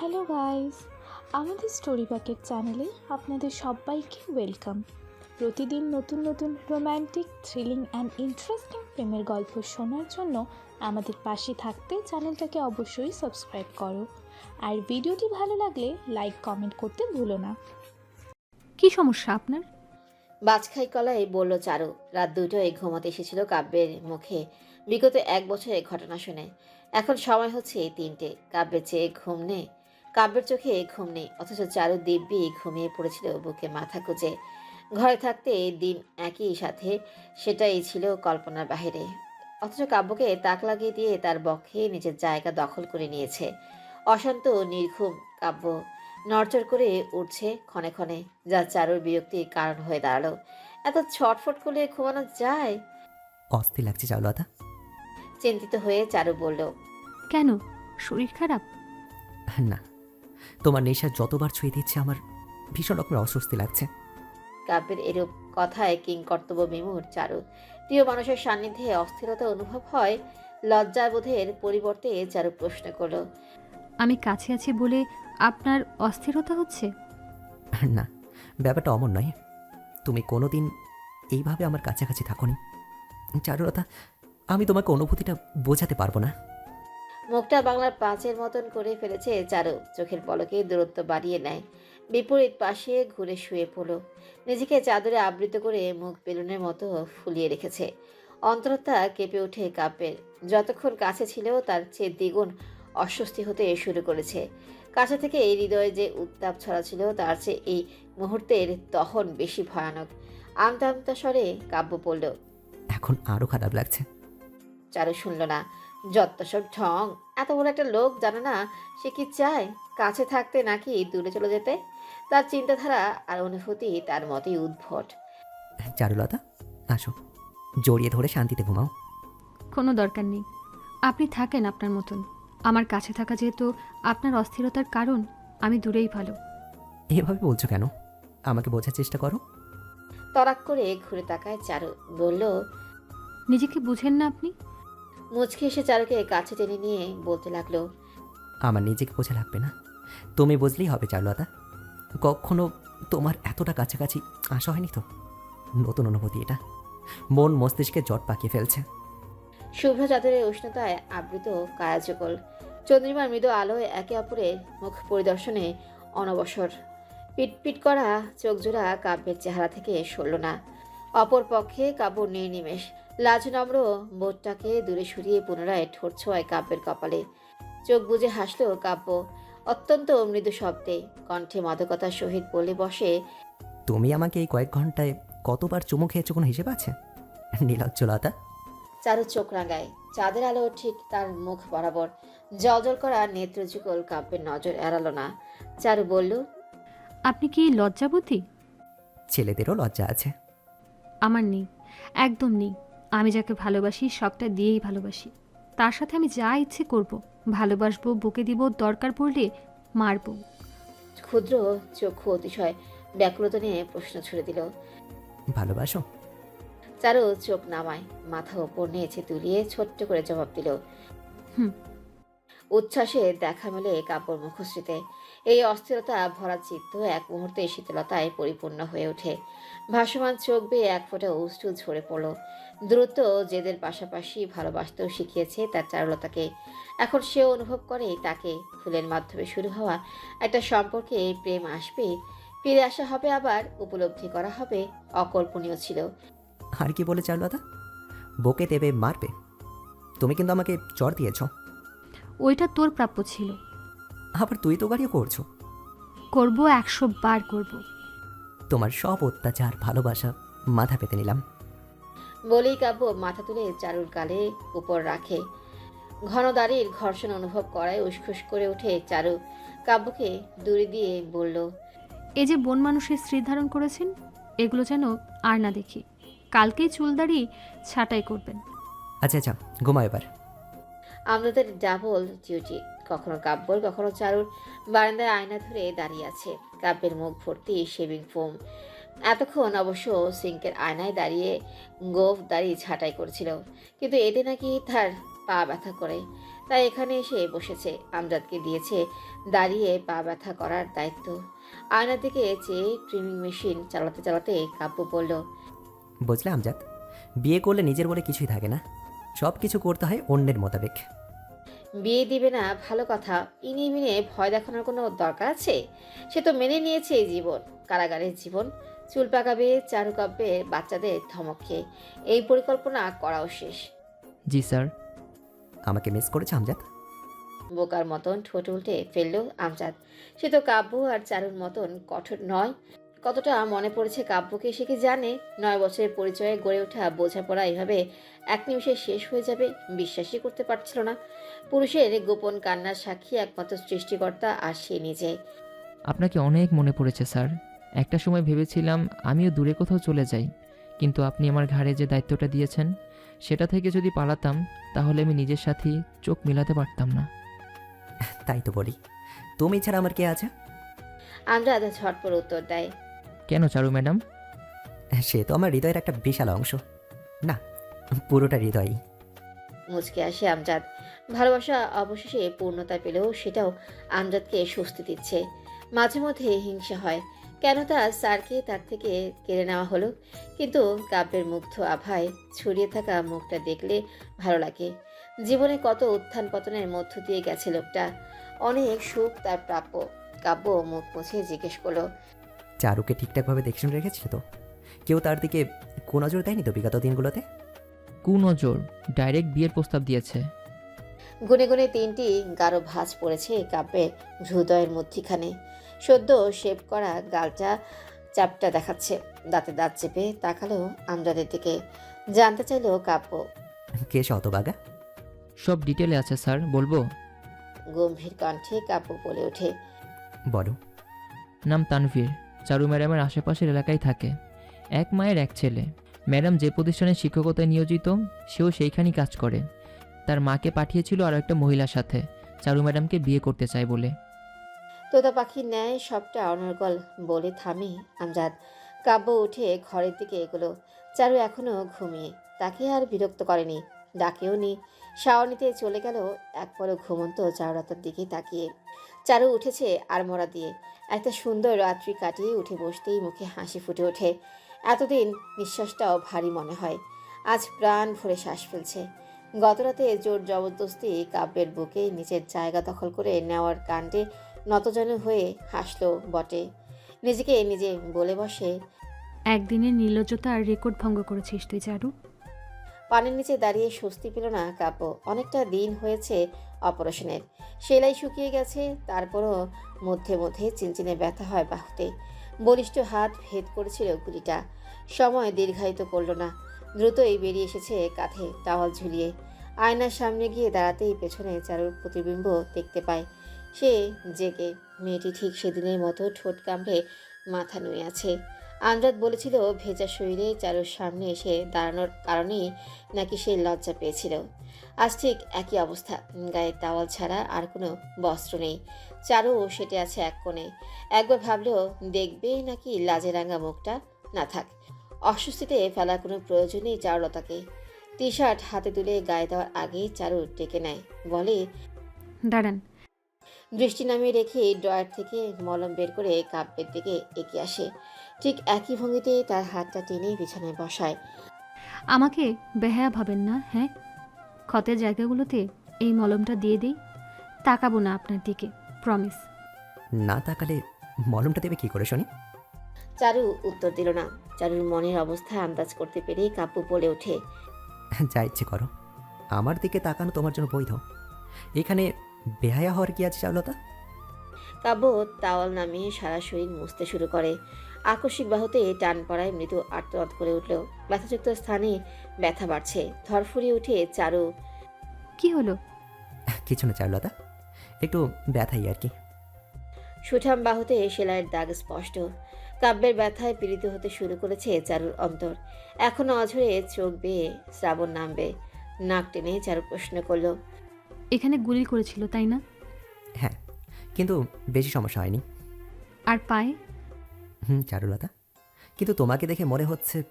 Hello guys, আমাদের story packet চ্যানেলে আপনাদের সবাইকে ওয়েলকাম। প্রতিদিন নতুন নতুন রোম্যান্টিক, থ্রিলিং অ্যান্ড ইন্টারেস্টিং প্রেমের গল্প শোনার জন্য আমাদের পাশে থাকতে চ্যানেলটাকে অবশ্যই সাবস্ক্রাইব করো। আর ভিডিওটি ভালো লাগলে লাইক, কমেন্ট করতে ভুলো না। কি সমস্যা আপনার? বাজখাই কলাই বলল চারু। রাত দুটোয় ঘুমাতে এসেছিল কাব্যের মুখে। বিগত এক বছরের ঘটনা শুনে। এখন সময় হচ্ছে এই তিনটে। কাব্যের চেয়ে ঘুম নেই। কাব্যের চোখে ঘুম নেই অথচ চারু দিব্যি ঘুমিয়ে পড়েছিল বুকে মাথা কুচে ঘরে থাকতে দিন একই সাথে সেটাই ছিল কল্পনার বাহিরে। অথচ কাব্যকে তাক লাগিয়ে দিয়ে তার বক্ষে নিজের জায়গা দখল করে নিয়েছে। অশান্ত নির্ঘুম কাব্য নড়চড় করে উঠছে ক্ষণে ক্ষণে যা চারুর বিরক্তির কারণ হয়ে দাঁড়াল। এত ছটফট করলে ঘুমানো যায়? অস্থির লাগছে চারুলতা। চিন্তিত হয়ে চারু বলল কেন? শরীর খারাপ? না। তোমার নেশা যতবার ছুঁয়ে দিচ্ছে আমার ভীষণ রকমের অস্বস্তি লাগছে। কাব্যের এরূপ কথায় কিং কর্তব্য বিমূর চারু। প্রিয় মানুষের সান্নিধ্যে অস্থিরতা অনুভব হয় লজ্জাবোধের পরিবর্তে চারু প্রশ্ন করল আমি কাছে আছি বলে আপনার অস্থিরতা হচ্ছে? না ব্যাপারটা অমন নয়। তুমি কোনোদিন এইভাবে আমার কাছাকাছি থাকোনি। চারুলতা আমি তোমাকে অনুভূতিটা বোঝাতে পারব না। মুখটা বাংলার পাঁচের মতন করে ফেলেছে চারু। চোখের পলকে দূরত্ব বাড়িয়ে নেয়। বিপরীত পাশে ঘুরে শুয়ে পড়ল। নিজেকে চাদরে আবৃত করে মুখ বেলুনের মতো ফুলিয়ে রেখেছে। অন্তরতা কেঁপে ওঠে কাব্যের। যতক্ষণ কাছে ছিল তার চেয়ে দ্বিগুণ অস্বস্তি হতে শুরু করেছে। কাছে থেকে এই হৃদয়ে যে উত্তাপ ছড়া ছিল তার চেয়ে এই মুহূর্তের তখন বেশি ভয়ানক। আমতা আমতা স্বরে কাব্য পড়ল এখন আরও খারাপ লাগছে। চারু শুনল না। যত সব ঢং এত বড় একটা লোক জানে না সে কি চায়? কাছে থাকতে নাকি দূরে চলে যেতে? তার চিন্তাধারা আর অনুভূতি তার মতোই উদ্ভট। চারুলতা আসো। জড়িয়ে ধরে শান্তিতে ঘুমাও। কোনো দরকার নেই। আপনি থাকেন আপনার মতন। আমার কাছে থাকা যেহেতু আপনার অস্থিরতার কারণ আমি দূরেই ভালো। এভাবে বলছো কেন? আমাকে বোঝার চেষ্টা করো। তরাক করে ঘুরে তাকায় চারু। বলল নিজেকে বুঝেন না আপনি? মুচকি এসে চারুকে কাছে টেনে নিয়ে বলতে লাগল আমার নিজেকে বোঝা লাগবে না। তুমি বুঝলেই হবে চারুলতা। কখনো তোমার এতটা কাছাকাছি আসা হয়নি তো? নতুন অনুভূতি এটা। মন মস্তিষ্কে জট পাকিয়ে ফেলছে। শুভ্র চাদরের উষ্ণতায় আবৃত কায়াজকল চন্দ্রিমার মৃদু আলোয় একে অপরের মুখ পরিদর্শনে অনবসর। পিটপিট করা চোখজোড়া কাব্যের চেহারা থেকে সরল না। অপর পক্ষে কাব্য নির্নিমেষ লাজ নম্র বোটটাকে দূরে সরিয়ে পুনরায় ঠোঁট ছোঁয়ায় কাব্যের কপালে। চোখ বুজে হাসল কাব্য। অত্যন্ত মৃদু শব্দে কণ্ঠে মাদকতার সহিত বলে বসে তুমি আমাকে এই কয়েক ঘন্টায় কতবার চুমু খেয়েছো? কোনো হিসেব আছে? নীলাজ্জলতা চারু চোখ রাঙায়। চাঁদের আলো ঠিক তার মুখ বরাবর। জলজল করা নেত্রযুগল কাব্যের নজর এড়ালো না। চারু বলল আপনি কি লজ্জাবতী? ছেলেদেরও লজ্জা আছে। আমার নেই একদম নেই। আমি যাকে ভালোবাসি সবটা দিয়েই ভালোবাসি। তার সাথে আমি যা ইচ্ছে করব ভালোবাসবো বুকে দিব দরকার পড়লে মারবো। ক্ষুদ্র চক্ষু অতিশয় ব্যাকুলতা নিয়ে প্রশ্ন ছুড়ে দিল। ভালোবাসো? চারু চোখ নামায় মাথা ওপর নিয়েছে তুলিয়ে ছোট্ট করে জবাব দিল। হুম। উচ্ছ্বাসে দেখা মেলে কাপড় মুখশ্রীতে। এই অস্থিরতা ভরা চিত্ত এক মুহূর্তে শীতলতায় পরিপূর্ণ হয়ে ওঠে। ভাসমান চোখ বেয়ে এক ফোঁটা উষ্ঠুল ঝরে পড়ল। দ্রুত জেদের পাশাপাশি ভালোবাসতেও শিখিয়েছে তার চারুলতাকে। এখন সে অনুভব করে তাকে ফুলের মাধ্যমে শুরু হওয়া একটা সম্পর্কে প্রেম আসবে। ফিরে আসা হবে আবার উপলব্ধি করা হবে অকল্পনীয় ছিল। আর কি বলে চারুলতা? বকে দেবে মারবে। তুমি কিন্তু আমাকে চর দিয়েছ। ওইটা তোর প্রাপ্য ছিল। আবার তুই তো গাড়িও করছ। করব একশো বার করব। তোমার সব অত্যাচার ভালোবাসা মাথা পেতে নিলাম। বলেই কাব্য মাথা তুলে চারুর গালে উপর রাখে। ঘন দাড়ির ঘর্ষণ অনুভব করায় উসখুস করে ওঠে চারু। কাব্যকে দূরে দিয়ে বলল এই যে বন মানুষের স্ত্রী ধারণ করেছেন এগুলো যেন আর না দেখি। কালকেই চুল দাড়ি ছাঁটাই করবেন। আচ্ছা আচ্ছা ঘুমাও এবার। আমাদের ডাবল ডিউটি। কখনো কাব্যর কখনো চারুর বারান্দায় আয়না ধরে দাঁড়িয়ে আছে। কাব্যের মুখ ভর্তি শেভিং ফোম। এতক্ষণ অবশ্য সিঙ্কের আয়নায় দাঁড়িয়ে গোফ দাঁড়িয়ে ছাঁটাই করেছিল, কিন্তু এতে নাকি তার পা ব্যথা করে। তাই এখানে এসে বসেছে, আমজাদকে দিয়েছে দাঁড়িয়ে পা ব্যথা করার দায়িত্ব। আয়নার দিকে চেয়ে ট্রিমিং মেশিন চালাতে চালাতে কাব্য বলল, বুঝলে, আমজাদ, বিয়ে করলে নিজের বলে কিছুই থাকে না। সব কিছু করতে হয় অন্যের মোতাবেক। বিয়ে দিবে না ভালো কথা। ইনি মিনে ভয় দেখানোর কোনো দরকার আছে? সে তো মেনে নিয়েছে এই জীবন কারাগারের জীবন। চুল পাকাবে চারুকাব্যে বাচ্চাদের ধমক খেয়ে। এই পরিকল্পনা করাও শেষ। জি স্যার। আমাকে মিস করেছে আমজাদ? বোকার মতন ঠোঁট উল্টে ফেলল আমজাদ। সে তো কাব্য আর চারুর মতন কঠোর নয়। কতটা মনে পড়েছে কাব্যকে সে কি জানে? নয় বছরের পরিচয়ে গড়ে ওঠা বোঝাপড়া এভাবে এক নিমিষে শেষ হয়ে যাবে? বিশ্বাসই করতে পারছিল না। পুরুষের গোপন কান্নার সাক্ষী একমাত্র সৃষ্টিকর্তা আর সে নিজে। আপনাকে অনেক মনে পড়েছে স্যার। একটা সময় ভেবেছিলাম আমিও দূরে কোথাও চলে যাই কিন্তু আপনি আমার ঘাড়ে যে দায়িত্বটা দিয়েছেন সেটা থেকে যদি পালাতাম তাহলে আমি নিজের সাথে চোখ মিলাতে পারতাম না। তাই তো বলি। তুমি ছাড়া আমার কে আছে? আমজাদ ঝটপট উত্তর দেয়। কেন চারু ম্যাডাম? সে তো আমার হৃদয়ের একটা বিশাল অংশ। না পুরোটা হৃদয়ই। মুচকে আসে আমজাদ। ভালোবাসা অবশেষে পূর্ণতা পেলেও সেটাও আমজাদকে স্বস্তি দিচ্ছে। মাঝে মধ্যে হিংসা হয়। কেন তার স্যারকে তার থেকে কেড়ে নেওয়া হলো? কিন্তু কাব্যের মুগ্ধ আভায় ছড়িয়ে থাকা মুখটা দেখলে ভালো লাগে। জীবনে কত উত্থান পতনের মধ্য দিয়ে গেছে লোকটা। অনেক সুখ তার প্রাপ্য। কাব্য মুখ মুছে জিজ্ঞেস করল চারুকে ঠিকঠাকভাবে দেখে শুনে রেখেছিল তো? কেউ তার দিকে কোন নজর দেয়নি তো বিগত দিনগুলোতে? কুনজর ডাইরেক্ট বিয়ের প্রস্তাব দিয়েছে। গুনে গুনে তিনটি গাঢ় ভাঁজ পড়েছে কাব্যের হৃদয়ের মধ্যিখানে। সদ্য শেভ করা গালটা চাপটা দেখাচ্ছে দাঁতে দাঁত চেপে তাকালো আমজাদের দিকে। জানতে চাইলো কাব্য। কে সে হতবাগা? সব ডিটেলে আছে স্যার বলব? গম্ভীর কণ্ঠে কাব্য বলে ওঠে। বলো। নাম তানভীর। চারু ম্যাডামের আশেপাশের এলাকায় থাকে। এক মায়ের এক ছেলে। ম্যাডাম যে প্রতিষ্ঠানে শিক্ষকতায় নিয়োজিত, সেও সেইখানেই কাজ করে। তার মাকে পাঠিয়েছিল আরও একটা মহিলার সাথে। চারু ম্যাডামকে বিয়ে করতে চায় বলে। তোতা পাখির ন্যায় সবটা অনর্গল, বলে থামে আমজাদ। কাব্য উঠে ঘরের দিকে এগোলো। চারু এখনও ঘুমিয়ে। তাকে আর বিরক্ত করেনি, ডাকেও নি। শাওনিতে চলে গেল এক পর ঘুমন্ত চারুরাতার দিকে তাকিয়ে। চারু উঠেছে আর মরা দিয়ে। একটা সুন্দর রাত্রি কাটিয়ে উঠে বসতেই মুখে হাসি ফুটে ওঠে। এতদিন নিঃশ্বাসটাও ভারী মনে হয়। আজ প্রাণ ভরে শ্বাস ফেলছে। গতরাতে জোর জবরদস্তি কাব্যের বুকে নিজের জায়গা দখল করে নেওয়ার কাণ্ডে নতজন হয়ে হাসলো বটে। নিজেকে নিজে বলে বসে, একদিনের নির্লজ্জতা আর রেকর্ড ভঙ্গ করেছিস তুই, চারু। পানির নিচে দাঁড়িয়ে স্বস্তি পেল না কাব্য। অনেকটা দিন হয়েছে অপারেশনের। সেলাই শুকিয়ে গেছে, তারপরও মধ্যে মধ্যে চিনচিনে ব্যথা হয় বাহুতে। বলিষ্ঠ হাত ভেদ করেছিল গুলিটা। সময় দীর্ঘায়িত করল না। দ্রুতই বেরিয়ে এসেছে কাঁধে টাওয়াল ঝুলিয়ে। আয়নার সামনে গিয়ে দাঁড়াতেই পেছনে চারুর প্রতিবিম্ব দেখতে পায়। সে জেগে, মেয়েটি ঠিক সেদিনের মতো ঠোঁট কামড়ে মাথা নুয়ে আছে। আমজাদ বলেছিল, ভেজা শরীরে চারুর সামনে এসে দাঁড়ানোর কারণেই নাকি সে লজ্জা পেয়েছিল। আজ ঠিক একই অবস্থা। গায়ে তাওয়াল ছাড়া আর কোনো বস্ত্র নেই। চারু সেটে আছে এক কোণে। একবার ভাবলেও দেখবে নাকি লাজে রাঙা মুখটা না থাক। অস্বস্তিতে ফেলার কোনো প্রয়োজন নেই চারুলতাকে। টি শার্ট হাতে তুলে গায়ে দেওয়ার আগেই চারু ডেকে নেয়। বলে, দাঁড়ান দৃষ্টি নামিয়ে রেখে ড্রয়ার থেকে মলম বের করে কাব্যের দিকে এগিয়ে আসে। ঠিক একই ভঙ্গিতে তার হাতটা টেনে বিছানায় বসায়। আমাকে বেহায়া ভাবেন না হ্যাঁ? ক্ষতের জায়গাগুলোতে এই মলমটা দিয়ে দিই। তাকাবো না আপনার দিকে প্রমিস না তাকালে মলমটা দেবে কি করে শুনি? চারু উত্তর দিল না। চারুর মনের অবস্থা আন্দাজ করতে পেরেই কাব্য বলে ওঠে। যা ইচ্ছে করো। আমার দিকে তাকানো তোমার জন্য বৈধ। এখানে বেহায়া হওয়ার কি আছে চারুলতা কাব্য তাওয়াল নামিয়ে সারা শরীর মুছতে শুরু করে। আকস্মিক বাহুতে টান পড়ায় মৃদু আর্তনাদ করে উঠল। ব্যথাযুক্ত স্থানে ব্যথা বাড়ছে। ধরফুরিয়ে উঠে চারু কি হলো? কিছু না চারুলতা একটু ব্যথাই আর কি। সুঠাম বাহুতে সেলাইয়ের দাগ স্পষ্ট। কাব্যের ব্যথায় পীড়িত হতে শুরু করেছে চারুর অন্তর। এখনও অঝরে চোখ বেয়ে শ্রাবণ নামবে। নাক টেনে চারু প্রশ্ন করল এখানে গুলি করেছিল তাই না? হ্যাঁ কিন্তু বেশি সমস্যা হয়নি। আর পায়ে? হুম চারুলতা। কিন্তু তোমাকে দেখে মনে হচ্ছে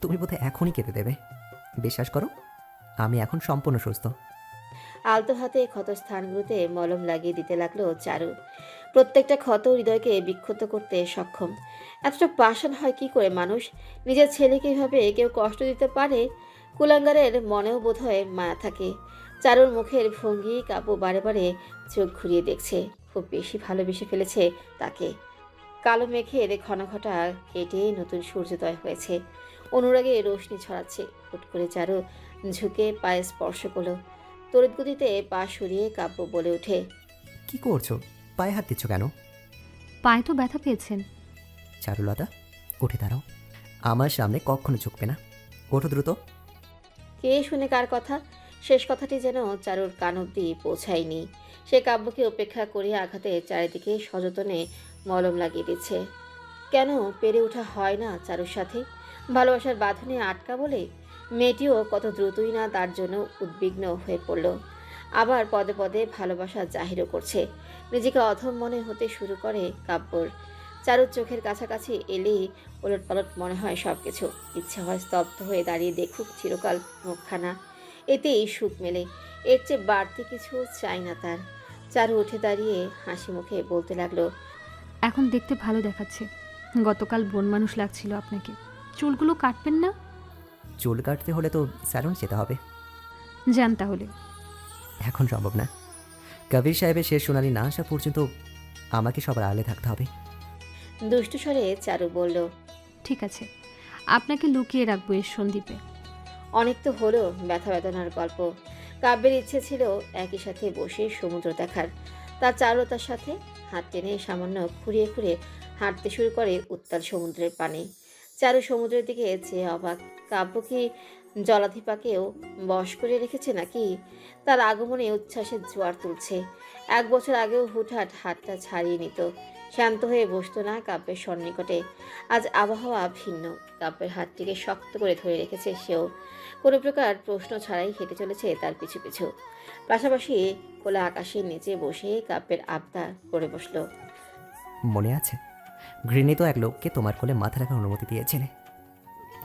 তুমি বোধহয় এখনই কেঁদে দেবে। বিশ্বাস করো আমি এখন সম্পূর্ণ সুস্থ। আলতো হাতে ক্ষত স্থানগুলোতে মলম লাগিয়ে দিতে লাগল চারু। প্রত্যেকটা ক্ষত হৃদয়কে বিক্ষত করতে সক্ষম। এতটা পাষাণ হয় কি করে মানুষ? নিজের ছেলেকে এভাবে কেউ কষ্ট দিতে পারে? কুলাঙ্গারের মনেও বোধহয় মায়া থাকে। চারুর মুখের ভঙ্গি কাবু বারে বারে চোখ ঘুরিয়ে দেখছে। খুব বেশি ভালোবেসে ফেলেছে তাকে। কালো মেঘের ঘনঘটা কেটে নতুন সূর্যোদয় হয়েছে। অনুরাগে রোশনি ছড়াচ্ছে। হুট করে চারু ঝুঁকে পায়ে স্পর্শ করল। তড়িৎ গতিতে পা সরিয়ে কাব্য বলে ওঠে কি করছ? পায়ে হাত দিচ্ছ কেন? পায়ে তো ব্যথা পেয়েছেন। চারুলতা উঠে দাঁড়াও। আমার সামনে কখনো ঝুঁকবে না। ওঠো দ্রুত। কে শুনে কার কথা? শেষ কথাটি যেন চারুর কান অব্দি পৌঁছায়নি। সে কাব্যকে উপেক্ষা করিয়া আঘাতে চারিদিকে সযতনে মলম লাগিয়ে দিচ্ছে। কেন পেরে ওঠা হয় না চারুর সাথে? ভালোবাসার বাঁধনে আটকা বলে মেয়েটিও কত দ্রুতই না তার জন্য উদ্বিগ্ন হয়ে পড়ল। আবার পদে পদে ভালোবাসা জাহিরও করছে। নিজেকে অধম মনে হতে শুরু করে কাব্যর। চারুর চোখের কাছাকাছি এলেই ওলট পালট মনে হয় সব কিছু ইচ্ছে হয় স্তব্ধ হয়ে দাঁড়িয়ে দেখুক চিরকাল মুখখানা। এতেই সুখ মেলে। এর চেয়ে বাড়তি কিছু চাই না তার। চারু উঠে দাঁড়িয়ে হাসি মুখে বলতে লাগল এখন দেখতে ভালো দেখাচ্ছে। গতকাল বন মানুষ লাগছিল আপনাকে। চুলগুলো কাটবেন না? চুল কাটতে হলে তো স্যালন যেতে হবে। যান তাহলে। এখন সম্ভব না। কবির সাহেবের শেষ সোনালি না আসা পর্যন্ত আমাকে সবার আলে থাকতে হবে। দুষ্টু স্বরে চারু বলল ঠিক আছে। আপনাকে লুকিয়ে রাখব এর সন্দীপে। অনেক তো হলো ব্যথা বেদনার গল্প। কাব্যের ইচ্ছে ছিল একই সাথে বসে সমুদ্র দেখার। তার চারুতার সাথে হাত টেনে সামান্য খুঁড়িয়ে খুঁড়িয়ে হাঁটতে শুরু করে উত্তাল সমুদ্রের পানে। চারু সমুদ্রের দিকে চেয়ে অবাক। কাব্য কি জলাধিপাকেও বশ করে রেখেছে নাকি? তার আগমনে উচ্ছ্বাসের জোয়ার তুলছে। এক বছর আগেও হুটহাট হাতটা ছাড়িয়ে নিত। শান্ত হয়ে বসতো না কাব্যের সন্নিকটে। আজ আবহাওয়া ভিন্ন। কাব্যের হাতটিকে শক্ত করে ধরে রেখেছে সেও। কোনো প্রকার প্রশ্ন ছাড়াই হেঁটে চলেছে তার পিছু পিছু। পাশাপাশি খোলা আকাশের নিচে বসে কাব্যের আবদার করে বসল। মনে আছে? ঘৃণিত এক লোককে তোমার কোলে মাথা রাখার অনুমতি দিয়েছিলে।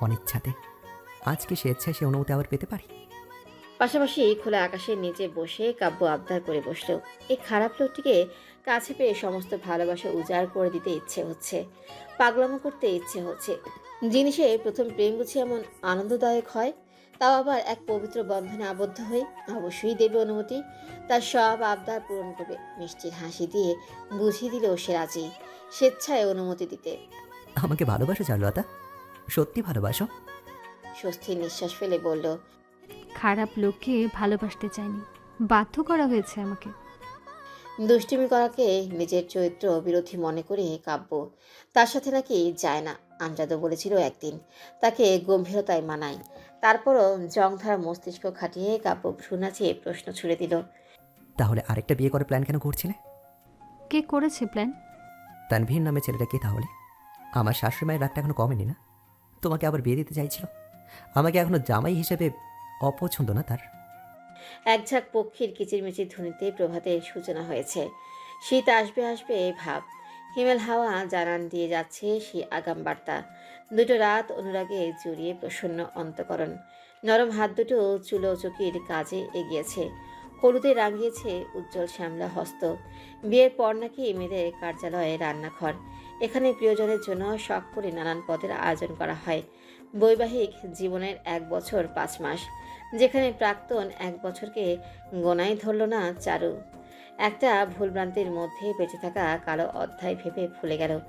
অনিচ্ছাতে। আজকে স্বেচ্ছায় সে অনুমতি আবার পেতে পারি? পাশাপাশি খোলা আকাশের নিচে বসে কাব্য আবদার করে বসল। এই খারাপ লোকটিকে কাছে পেয়ে সমস্ত ভালোবাসা উজাড় করে দিতে ইচ্ছে হচ্ছে। পাগলামো করতে ইচ্ছে হচ্ছে। জিনিসে প্রথম প্রেম বুঝি এমন আনন্দদায়ক হয় তাও আবার এক পবিত্র বন্ধনে আবদ্ধ হয়ে অবশ্যই দেবে অনুমতি। তার সব আবদার পূরণ করবে। মিষ্টির হাসি দিয়ে বুঝিয়ে দিলেও সে রাজি স্বেচ্ছায় অনুমতি দিতে। আমাকে ভালোবাসো চারুলতা। সত্যি ভালোবাসো। স্বস্তির নিঃশ্বাস ফেলে বলল খারাপ লোককে ভালোবাসতে চাইনি। বাধ্য করা হয়েছে আমাকে। দুষ্টিমি করাকে নিজের চরিত্র বিরোধী মনে করে কাব্য। তার সাথে নাকি যায় না আমজাদও বলেছিল একদিন। তাকে গম্ভীরতায় মানায়। তারপরও জংধারা মস্তিষ্ক খাটিয়ে কাব্য ভ্রুনাচে প্রশ্ন ছুড়ে দিল। তাহলে আরেকটা বিয়ে করার প্ল্যান কেন করছিলে? কে করেছে প্ল্যান? তানভীর নামে ছেলেটা কে তাহলে? আমার শাশুড়ি মায়ের রাগটা এখনও কমেনি না? তোমাকে আবার বিয়ে দিতে চাইছিল? আমাকে এখনও জামাই হিসেবে অপছন্দ না তার? এক ঝাঁক পক্ষীর কিচিরমিচির ধ্বনিতে প্রভাতের সূচনা হয়েছে। শীত আসবে আসবে এই ভাব। হিমেল হাওয়া জানান দিয়ে যাচ্ছে সেই আগাম বার্তা দুটো রাত অনুরাগে জড়িয়ে প্রসন্ন অন্তকরণ। নরম হাত দুটো চুলো চকির কাজে এগিয়েছে। হলুদে রাঙিয়েছে উজ্জ্বল শ্যামলা হস্ত। বিয়ের পর নাকি মেয়েদের কার্যালয়ে রান্নাঘর। এখানে প্রিয়জনের জন্য শখ করে নানান পদের আয়োজন করা হয়। বৈবাহিক জীবনের এক বছর পাঁচ মাস। যেখানে প্রাক্তন এক বছরকে গোনাই ধরল না চারু। একটা ভুলভ্রান্তির মধ্যে বেঁচে থাকা কালো অধ্যায় ভেবে ভুলে গেল।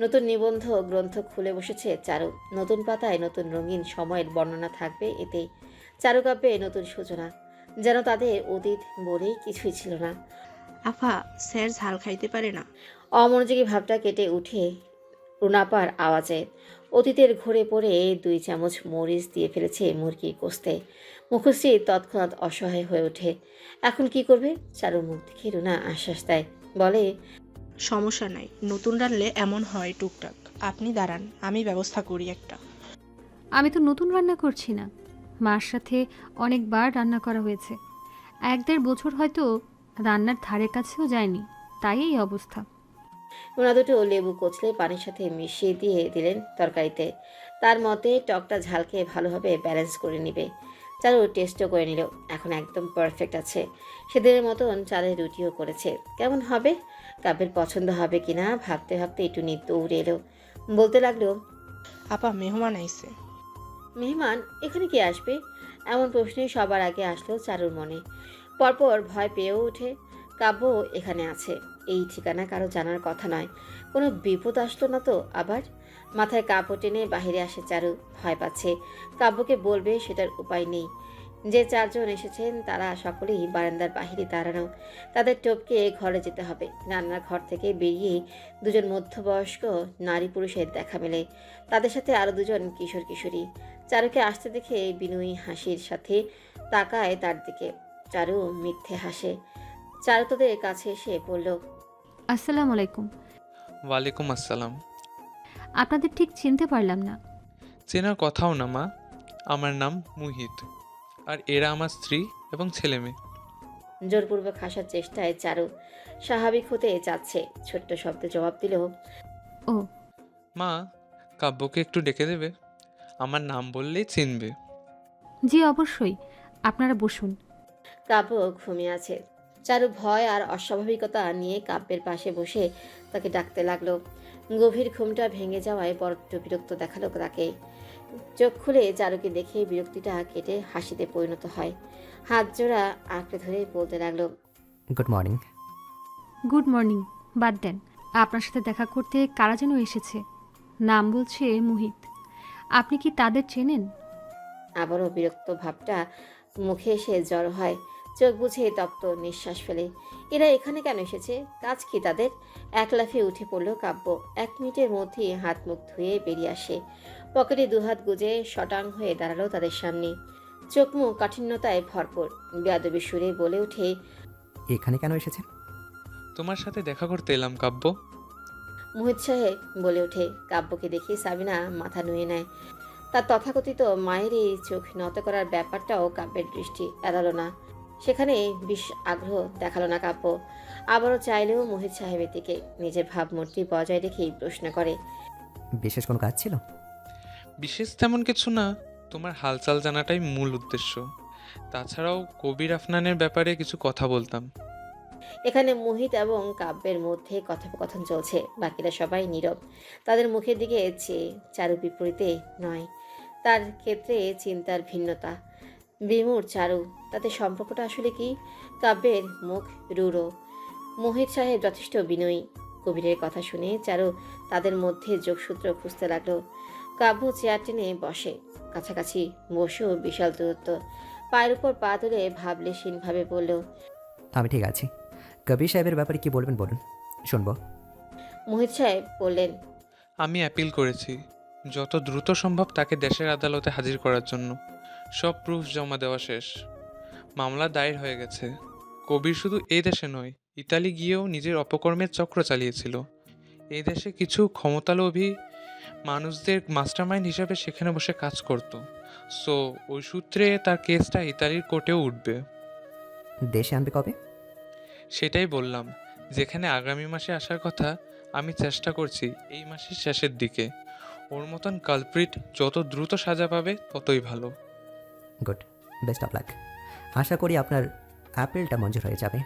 নতুন নিবন্ধ গ্রন্থ খুলে বসেছে চারু। নতুন পাতায় নতুন রঙিন সময়ের বর্ণনা থাকবে এতে। চারুকাব্যে নতুন সূচনা। যেন তাদের অতীত বলেই কিছুই ছিল না। আফা স্যার ঝাল খাইতে পারে না? অমনোযোগী ভাবটা কেটে উঠে রুনাপার আওয়াজে। অতীতের ঘোরে পড়ে দুই চামচ মরিচ দিয়ে ফেলেছে মুরগি কষতে মুখশ্রী তৎক্ষণাৎ অসহায় হয়ে ওঠে। এখন কি করবে? চারু মুখ দেখে রুনা আশ্বাস দেয়। বলে সমস্যা নাই। নতুন রানলে এমন হয় টুকটাক। আপনি দাঁড়ান আমি ব্যবস্থা করি একটা। আমি তো নতুন রান্না করছি না। মার সাথে অনেকবার রান্না করা হয়েছে। এক দেড় বছর হয়তো রান্নার ধারের কাছেও যায়নি তাই এই অবস্থা। রুনা দুটো লেবু কচলে পানির সাথে মিশিয়ে দিয়ে দিলেন তরকারিতে। তার মতে টকটা ঝালকে ভালোভাবে ব্যালেন্স করে নিবে। চারু টেস্টও করে নিল। এখন একদম পারফেক্ট আছে। সেদিনের মতন চালের রুটিও করেছে। কেমন হবে? কাব্যের পছন্দ হবে কি না? ভাবতে ভাবতে একটু নিত্য উড়ে এলো। বলতে লাগল আপা মেহমান আইছে। মেহমান এখানে কি আসবে? এমন প্রশ্নই সবার আগে আসলো চারুর মনে। পরপর ভয় পেয়েও ওঠে কাব্য এখানে আছে। এই ঠিকানা কারও জানার কথা নয়। কোনো বিপদ আসলো না তো আবার? মাথায় কাপড় টেনে বাহিরে আসে চারু ভয় পাচ্ছে। কাব্যকে বলবে সেটার উপায় নেই। যে চারজন এসেছেন তারা সকলেই বারান্দার বাহিরে দাঁড়ানো। তাদের টপকে ঘরে যেতে হবে। রান্নার ঘর থেকে বেরিয়ে দুজন মধ্যবয়স্ক নারী পুরুষের দেখা মেলে। তাদের সাথে আরও দুজন কিশোর কিশোরী। চারুকে আসতে দেখে বিনয়ী হাসির সাথে তাকায় তার দিকে। চারু মিথ্যে হাসে। চারু তোদের কাছে এসে বলল আসসালামু আলাইকুম। ওয়ালাইকুম আসসালাম। আপনাদের ঠিক চিনতে পারলাম না। চেনার কথাও না মা। আমার নাম মুহিত। আর এরা আমার স্ত্রী এবং ছেলে মেয়ে। জোরপূর্বক হাসার চেষ্টায় চারু স্বাভাবিক হতে চাচ্ছে ছোট্ট শব্দে জবাব দিল ও। মা কাব্যকে একটু ডেকে দেবে? আমার নাম বললেই চিনবে। জি অবশ্যই। আপনারা বসুন। কাব্য ঘুমিয়ে আছে। চারু ভয় আর অস্বাভাবিকতা নিয়ে কাব্যের পাশে বসে তাকে ডাকতে লাগল। গভীর ঘুমটা ভেঙে যাওয়ায় বড্ড বিরক্ত দেখাল তাকে। চোখ খুলে চারুকে দেখে বিরক্তিটা কেটে হাসিতে পরিণত হয়। হাত জোড়া আঁকড়ে ধরে বলতে লাগল গুড মর্নিং গুড মর্নিং বাদ দেন আপনার সাথে দেখা করতে কারা যেন এসেছে? নাম বলছে মোহিত। আপনি কি তাদের চেনেন? আবারও বিরক্ত ভাবটা মুখে এসে জ্বর হয়। চোখ বুঝে তপ্ত নিঃশ্বাস ফেলে। এরা এখানে কেন এসেছে? কাজ কি তাদের? এক লাফে উঠে পড়ল কাব্য। এক মিনিটের মধ্যেই হাত মুখ ধুয়ে বেরিয়ে আসে। পকেটে দুহাত গুজে শটাং হয়ে দাঁড়াল তাদের সামনে। চোখ মুখ কাঠিন্যতায় ভরপুর। বেয়াদবি সুরে বলে উঠে এখানে কেন এসেছেন? তোমার সাথে দেখা করতে এলাম কাব্য। মোহিত সাহেব বলে ওঠে কাব্যকে দেখে সাবিনা মাথা নুয়ে নেয়। তার তথাকথিত মায়ের এই চোখ নত করার ব্যাপারটাও কাব্যের দৃষ্টি এড়ালো না। সেখানে বিশ আগ্রহ দেখাল না কাব্য। আবারও চাইলেও মোহিত সাহেবের দিকে নিজের ভাবমূর্তি বজায় রেখেই প্রশ্ন করে। বিশেষ কোনো কাজ ছিল? বিশেষ তেমন কিছু না তোমার হালচাল জানাটাই মূল উদ্দেশ্য। তাছাড়াও কবির আফনানের ব্যাপারে কিছু কথা বলতাম। এখানে মোহিত এবং কাব্যের মধ্যে কথোপকথন চলছে বাকিরা সবাই নীরব। তাদের মুখের দিকে চেয়ে চারু বিপরীতে নয় তার ক্ষেত্রে চিন্তার ভিন্নতা। বিমূর চারু তাতে সম্পর্কটা আসলে কি? কাব্যের মুখ রুড়ো মোহিত সাহেব যথেষ্ট বিনয়ী। কবিরের কথা শুনে চারু তাদের মধ্যে যোগসূত্র খুঁজতে লাগল। কাব্য চেয়ার টেনে বসে। কাছাকাছি বসেও বিশাল দূরত্ব। পায়ের উপর পা তুলে ভাবলে ভাবলেশীনভাবে বলল আমি ঠিক আছি। কবির সাহেবের ব্যাপারে কি বলবেন বলুন। শুনব। মোহিত সাহেব বললেন আমি অ্যাপিল করেছি যত দ্রুত সম্ভব তাকে দেশের আদালতে হাজির করার জন্য। সব প্রুফ জমা দেওয়া শেষ। মামলা দায়ের হয়ে গেছে। কবির শুধু এই দেশে নয় ইতালি গিয়েও নিজের অপকর্মের চক্র চালিয়েছিল। এই দেশে কিছু ক্ষমতালোভী মানুষদের মাস্টারমাইন্ড হিসাবে সেখানে বসে কাজ করত। সো ওই সূত্রে তার কেসটা ইতালির কোর্টেও উঠবে। দেশে আনবে কবে? সেটাই বললাম। যেখানে আগামী মাসে আসার কথা আমি চেষ্টা করছি এই মাসের শেষের দিকে। ওর মতন কালপ্রিট যত দ্রুত সাজা পাবে ততই ভালো। গুড বেস্ট অফ লাক আশা করি আপনার অ্যাপেলটা মঞ্জুর হয়ে যাবে।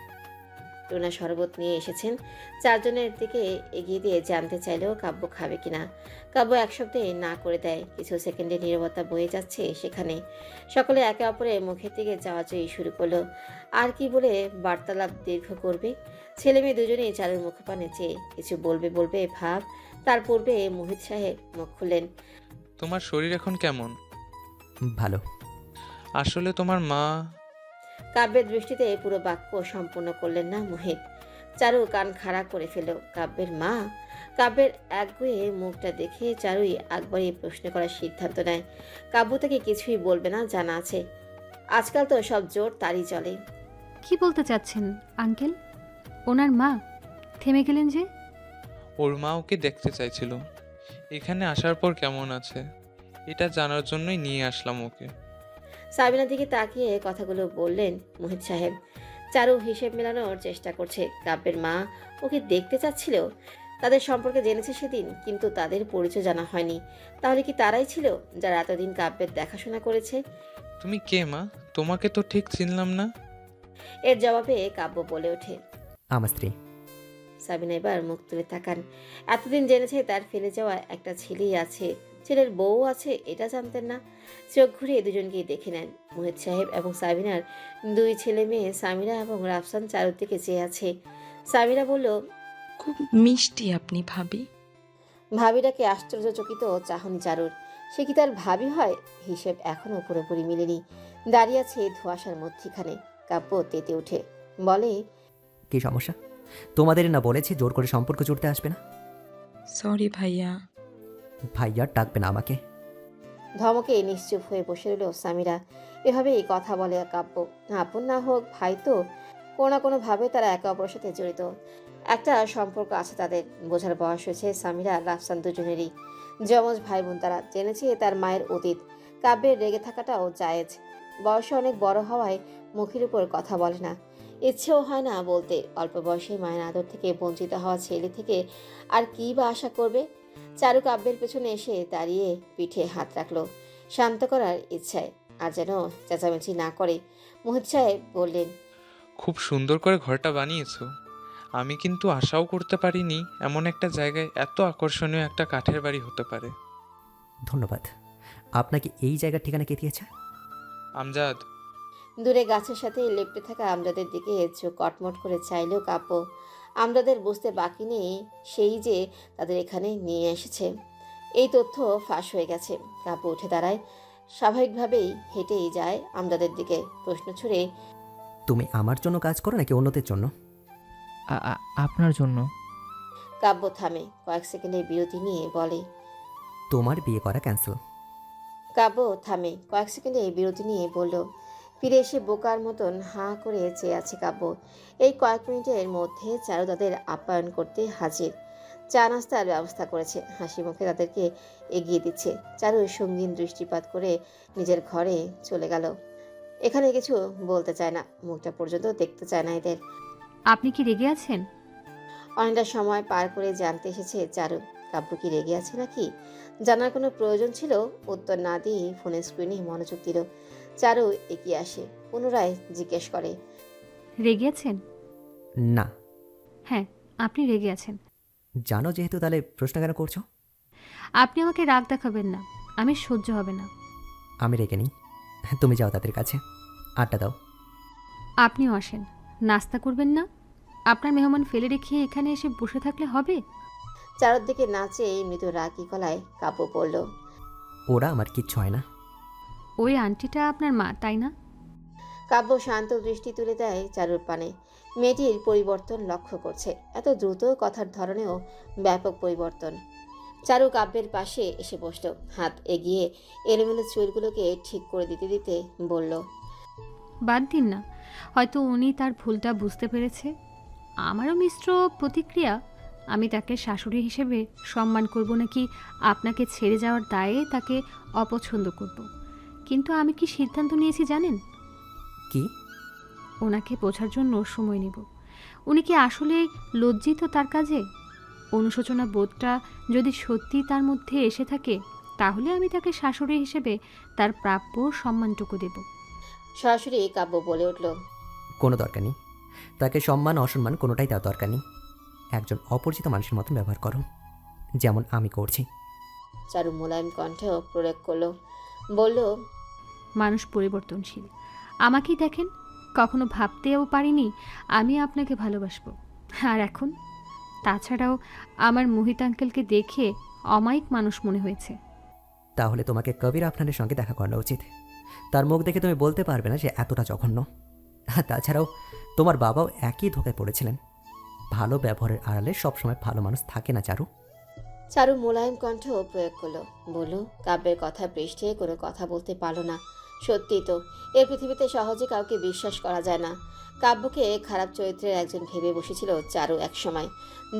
টুনা শরবত নিয়ে এসেছেন। চারজনের দিকে এগিয়ে দিয়ে জানতে চাইলেও কাব্য খাবে কিনা। কাব্য এক শব্দে না করে দেয়। কিছু সেকেন্ডে নীরবতা বয়ে যাচ্ছে সেখানে। সকলে একে অপরের মুখের দিকে চাওয়াচাই শুরু করল। আর কি বলে বার্তালাপ দীর্ঘ করবে? ছেলে মেয়ে দুজনেই চারুর মুখপানে চেয়ে কিছু বলবে বলবে ভাব। তার পূর্বে মোহিত সাহেব মুখ খুললেন। তোমার শরীর এখন কেমন? ভালো। আসলে তোমার মা কাব্যের দৃষ্টিতে পুরো বাক্য সম্পূর্ণ করলেন না মোহিত। চারু কান খাড়া করে ফেল কাব্যের মা? কাব্যের একগুয়ে মুখটা দেখে চারুই একবারই প্রশ্ন করার সিদ্ধান্ত নেয়। কাব্য তাকে কিছুই বলবে না জানা আছে। আজকাল তো সব জোর তারই চলে। কি বলতে চাচ্ছেন আঙ্কেল? ওনার মা? থেমে গেলেন যে? ওর মা ওকে দেখতে চাইছিল। এখানে আসার পর কেমন আছে? এটা জানার জন্যই নিয়ে আসলাম ওকে। সাবিনার দিকে তাকিয়ে কথাগুলো বললেন মোহিত সাহেব। চারু হিসেব মেলানোর চেষ্টা করছে। কাব্যের মা ওকে দেখতে চাচ্ছিল তাদের সম্পর্কে জেনেছে সেদিন কিন্তু তাদের পরিচয় জানা হয়নি। তাহলে কি তারাই ছিল যারা এতদিন কাব্যের দেখাশোনা করেছে? তুমি কে মা? তোমাকে তো ঠিক চিনলাম না। এর জবাবে কাব্য বলে ওঠে। আমার স্ত্রী। সাবিনা এবার মুখ তুলে তাকান। এতদিন জেনেছে তার ফেলে যাওয়া একটা ছেলেই আছে ছেলের বউ আছে এটা জানতেন না। চোখ ঘুরিয়ে দুজনকেই দেখে নেন। মোহিত সাহেব এবং সাবিনার দুই ছেলে মেয়ে সামিরা এবং রাফসান চারুদিকে চেয়ে আছে। সামিরা বলল খুব মিষ্টি আপনি ভাবি। ভাবিটাকে আশ্চর্যচকিত চাহনি চারুর। সে কি তার ভাবি হয়? হিসেব এখনও পুরোপুরি মিলেনি। দাঁড়িয়ে আছে ধোঁয়াশার মধ্যিখানে কাব্য তেতে উঠে। বলে কি সমস্যা? তোমাদের না বলেছি জোর করে সম্পর্ক জুড়তে আসবে না? সরি ভাইয়া। ভাইয়ার ডাকবে না আমাকে। ধমকে নিশ্চুপ হয়ে বসে রইল সামিরা। এভাবেই কথা বলে কাব্য। আপন না হোক, ভাই তো কোনো না কোনোভাবে তারা একে অপরের সাথে জড়িত। একটা সম্পর্ক আছে তাদের, বোঝার বয়স হয়েছে সামিরা আর রাফসান দুজনেরই। যমজ ভাই বোন তারা, জেনেছে তার মায়ের অতীত। কাব্যের রেগে থাকাটাও জায়েজ। বয়সে অনেক বড় হওয়ায় মুখের উপর কথা বলে না। ইচ্ছেও হয় না বলতে। অল্প বয়সে মায়ের আদর থেকে বঞ্চিত হওয়া ছেলে থেকে আর কী বা আশা করবে? চারু কাব্যের পেছনে এসে দাঁড়িয়ে পিঠে হাত রাখল। শান্ত করার ইচ্ছায় আর যেন চেঁচামেচি না করে মোহিত সাহেব বললেন খুব সুন্দর করে ঘরটা বানিয়েছো। আমি কিন্তু আশাও করতে পারিনি এমন একটা জায়গায় এত আকর্ষণীয় একটা কাঠের বাড়ি হতে পারে। ধন্যবাদ। আপনাকে এই জায়গার ঠিকানা কে দিয়েছে? আমজাদ। দূরে গাছের সাথে লেপটে থাকা আমজাদের দিকে চোখ কটমট করে চাইলেও কাব্য আমজাদের বুঝতে বাকি নেই সেই যে তাদের এখানে নিয়ে এসেছে। এই তথ্য ফাঁস হয়ে গেছে। কাব্য উঠে দাঁড়ায়। স্বাভাবিকভাবেই হেঁটেই যায় আমজাদের দিকে প্রশ্ন ছুড়ে। তুমি আমার জন্য কাজ করো নাকি অন্যদের জন্য? আ- আ- আপনার জন্য। কাব্য থামে কয়েক সেকেন্ডের বিরতি নিয়ে বলে। তোমার বিয়ে করা ক্যান্সেল কাব্য থামে কয়েক সেকেন্ডে বিরতি নিয়ে বলল ফিরে এসে বোকার মতন হাঁ করে চেয়ে আছে কাব্য। এই কয়েক মিনিটের মধ্যে চারু তাদের আপ্যায়ন করতে হাজির। চা নাস্তার ব্যবস্থা করেছে। হাসি মুখে তাদেরকে এগিয়ে দিচ্ছে। চারু সঙ্গীন দৃষ্টিপাত করে নিজের ঘরে চলে গেল। এখানে কিছু বলতে চায় না। মুখটা পর্যন্ত দেখতে চায় না এদের। আপনি কি রেগে আছেন? অনেকটা সময় পার করে জানতে এসেছে চারু। কাব্য কি রেগে আছে নাকি? জানার কোনো প্রয়োজন ছিল? উত্তর না দিয়ে ফোনের স্ক্রিনে মনোযোগ দিল। চারু এগিয়ে আসে পুনরায় জিজ্ঞেস করে। রেগে আছেন? না। হ্যাঁ আপনি রেগে আছেন। জানো যেহেতু তাহলে প্রশ্ন কেন করছ? আপনি আমাকে রাগ দেখাবেন না আমি সহ্য হবে না। আমি রেগে নেই। তুমি যাও তাদের কাছে। আড্ডা দাও। আপনিও আসেন। নাস্তা করবেন না? আপনার মেহমান ফেলে রেখে এখানে এসে বসে থাকলে হবে? চারুর দিকে নাচে মৃদু রাগি গলায় কাব্য পড়ল। ওরা আমার কিচ্ছু হয় না। ওই আন্টিটা আপনার মা তাই না? কাব্য শান্ত দৃষ্টি তুলে দেয় চারুর পানে। মেয়েটির পরিবর্তন লক্ষ্য করছে। এত দ্রুত কথার ধরনেও ব্যাপক পরিবর্তন। চারু কাব্যের পাশে এসে বসল। হাত এগিয়ে এলোমেলো চুলগুলোকে ঠিক করে দিতে দিতে বলল বাদ দিন না। হয়তো উনি তার ভুলটা বুঝতে পেরেছে। আমারও মিশ্র প্রতিক্রিয়া। আমি তাকে শাশুড়ি হিসেবে সম্মান করব নাকি আপনাকে ছেড়ে যাওয়ার দায়ে তাকে অপছন্দ করব? কিন্তু আমি কি সিদ্ধান্ত নিয়েছি জানেন? কি? ওনাকে বোঝার জন্য সময় নেব। উনি কি আসলে লজ্জিত তার কাজে? অনুশোচনা বোধটা যদি সত্যি তার মধ্যে এসে থাকে তাহলে আমি তাকে শাশুড়ি হিসেবে তার প্রাপ্য সম্মানটুকু দেব। সরাসরি কাব্য বলে উঠল। কোনো দরকার নেই। তাকে সম্মান অসম্মান কোনোটাই তার দরকার নেই। একজন অপরিচিত মানুষের মতন ব্যবহার করো যেমন আমি করছি। চারু মোলায়েম কণ্ঠেও প্রয়োগ করল। বলল মানুষ পরিবর্তনশীল। আমাকেই দেখেন কখনো ভাবতেও পারিনি আমি আপনাকে ভালোবাসবো। আর এখন? তাছাড়াও আমার মোহিত আঙ্কেলকে দেখে অমায়িক মানুষ মনে হয়েছে। তাহলে তোমাকে কবির আপনাদের সঙ্গে দেখা করানো উচিত। তার মুখ দেখে তুমি বলতে পারবে না যে এতটা জঘন্য। তাছাড়াও তোমার বাবাও একই ধোকায় পড়েছিলেন। ভালো ব্যবহারের আড়ালে সবসময় ভালো মানুষ থাকে না চারু। চারু মোলায়েম কণ্ঠ প্রয়োগ করল। বলল কাব্যের কথা পৃষ্ঠে কোনো কথা বলতে পারল না। সত্যি তো এই পৃথিবীতে সহজে কাউকে বিশ্বাস করা যায় না। কাব্যকে খারাপ চরিত্রের একজন ভেবে বসেছিল চারু এক সময়।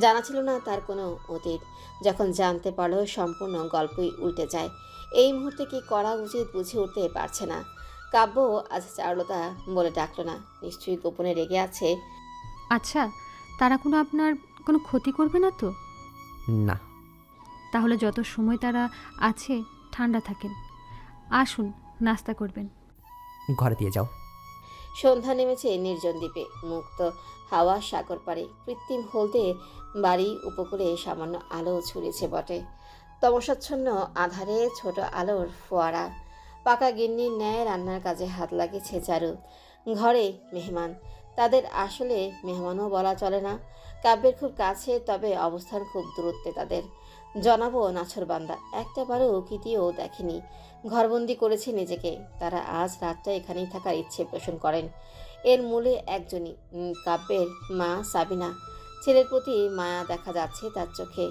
জানা ছিল না তার কোনো অতীত। যখন জানতে পারল সম্পূর্ণ গল্পই উল্টে যায়। এই মুহূর্তে কি করা উচিত বুঝে উঠতে পারছে না। কাব্য আজ চারুলতা বলে ডাকল না নিশ্চয়ই গোপনে রেগে আছে। আচ্ছা তারা কোনো আপনার কোনো ক্ষতি করবে না তো? না। তাহলে যত সময় তারা আছে ঠান্ডা থাকেন। আসুন নাস্তা করবেন। ঘরে দিয়ে যাও। সন্ধ্যা নেমেছে নির্জন দ্বীপে। মুক্ত হাওয়া সাগর পাড়ে কৃত্রিম হলদে বাড়ি উপকূলে সামান্য আলো ছড়িয়েছে বটে। তমসাচ্ছন্ন আধারে ছোট আলোর ফোয়ারা। পাকা গিন্নির ন্যায় রান্নার কাজে হাত লাগিয়েছে চারু। ঘরে মেহমান। তাদের আসলে মেহমানও বলা চলে না। কাব্যের খুব কাছে তবে অবস্থান খুব দূরত্বে তাদের। জনাবো নাছরবান্দা একটা বারও কীতিও দেখেনি। ঘরবন্দি করেছে নিজেকে। তারা আজ রাতটা এখানেই থাকার ইচ্ছে পোষণ করেন। এর মূলে একজনই কাব্যের মা সাবিনা। ছেলের প্রতি মায়া দেখা যাচ্ছে তার চোখে।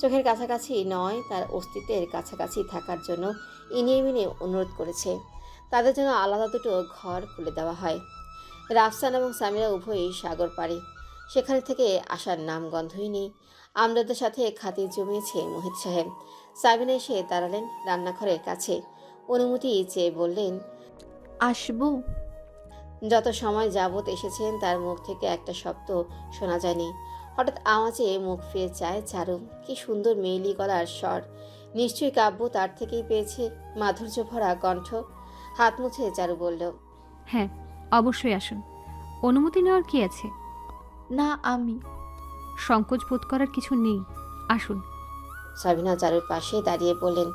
চোখের কাছাকাছি নয়, তার অস্তিত্বের কাছাকাছি থাকার জন্য ইনিয়ে মিনিয়ে অনুরোধ করেছে। তাদের জন্য আলাদা দুটো ঘর খুলে দেওয়া হয়। রাফসান এবং সামিরা উভয়ই সাগর পাড়ে। সেখানে থেকে আসার নাম গন্ধই নেই। আমরাদের সাথে খাতির জমিয়েছে মোহিত সাহেব সাবিনা এসে দাঁড়ালেন রান্নাঘরের কাছে। অনুমতি চেয়ে বললেন আসব? যত সময় যাবত এসেছেন তার মুখ থেকে একটা শব্দ শোনা যায়নি। হঠাৎ আওয়াজে মুখ ফিরে চায় চারু। কি সুন্দর মেইলি গলার স্বর। নিশ্চয়ই কাব্য তার থেকেই পেয়েছে মাধুর্য ভরা কণ্ঠ। হাত মুছে চারু বলল হ্যাঁ অবশ্যই আসুন। অনুমতি নেওয়ার কি আছে? না আমি। সংকোচ বোধ করার কিছু নেই। আসুন। সাবিনা চারুর পাশে দাঁড়িয়ে বললেন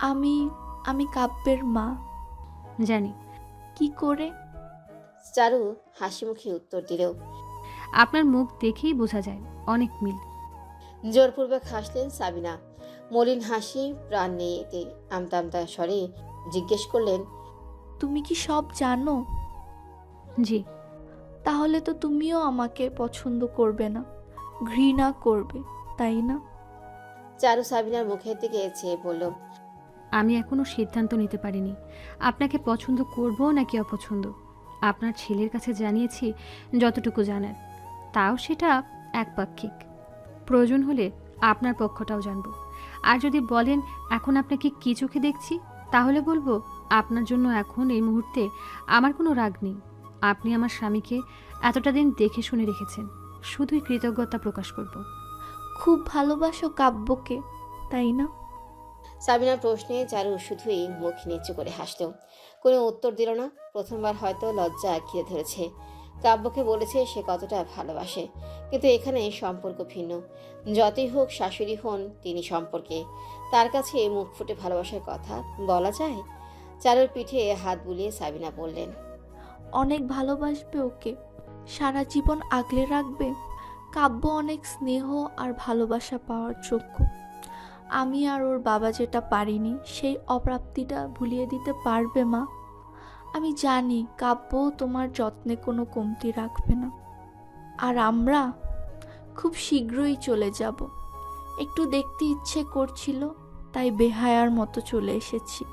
আমি আমি কাব্যের মা। জানি। কি করে? চারু হাসি মুখে উত্তর দিলেও আপনার মুখ দেখেই বোঝা যায় অনেক মিল। জোরপূর্বক হাসলেন সাবিনা। মলিন হাসি প্রাণ নেই এতে আমতা আমতা স্বরে জিজ্ঞেস করলেন তুমি কি সব জানো? জি। তাহলে তো তুমিও আমাকে পছন্দ করবে না। ঘৃণা করবে তাই না? চারু সাবিনার মুখের দিকে চেয়ে বলল আমি এখনও সিদ্ধান্ত নিতে পারিনি। আপনাকে পছন্দ করব নাকি অপছন্দ? আপনার ছেলের কাছে জানিয়েছি যতটুকু জানার তাও সেটা একপাক্ষিক। প্রয়োজন হলে আপনার পক্ষটাও জানব। আর যদি বলেন এখন আপনাকে কী চোখে দেখছি? তাহলে বলব আপনার জন্য এখন এই মুহূর্তে আমার কোনো রাগ নেই। আপনি আমার স্বামীকে এতটা দিন দেখে শুনে রেখেছেন। শুধুই কৃতজ্ঞতা প্রকাশ করব। খুব ভালোবাসো কাব্যকে তাই না? সাবিনার প্রশ্নে চারু শুধুই মুখ নিচু করে হাসল। কোনো উত্তর দিল না প্রথমবার হয়তো লজ্জা ঘিরে ধরেছে। কাব্যকে বলেছে সে কতটা ভালোবাসে কিন্তু এখানে সম্পর্ক ভিন্ন। যতই হোক শাশুড়ি হন তিনি সম্পর্কে। তার কাছে মুখ ফুটে ভালোবাসার কথা বলা যায়? চারুর পিঠে হাত বুলিয়ে সাবিনা বললেন অনেক ভালোবাসবে ওকে। সারা জীবন আগলে রাখবে। কাব্য অনেক স্নেহ আর ভালোবাসা পাওয়ার যোগ্য। আমি আর ওর বাবা যেটা পারিনি, সেই অপ্রাপ্তিটা ভুলিয়ে দিতে পারবে মা। আমি জানি কাব্য তোমার যত্নে কোনো কমতি রাখবে না। আর আমরা খুব শীঘ্রই চলে যাব। একটু দেখতে ইচ্ছে করছিল, তাই বেহায়ার মতো চলে এসেছি।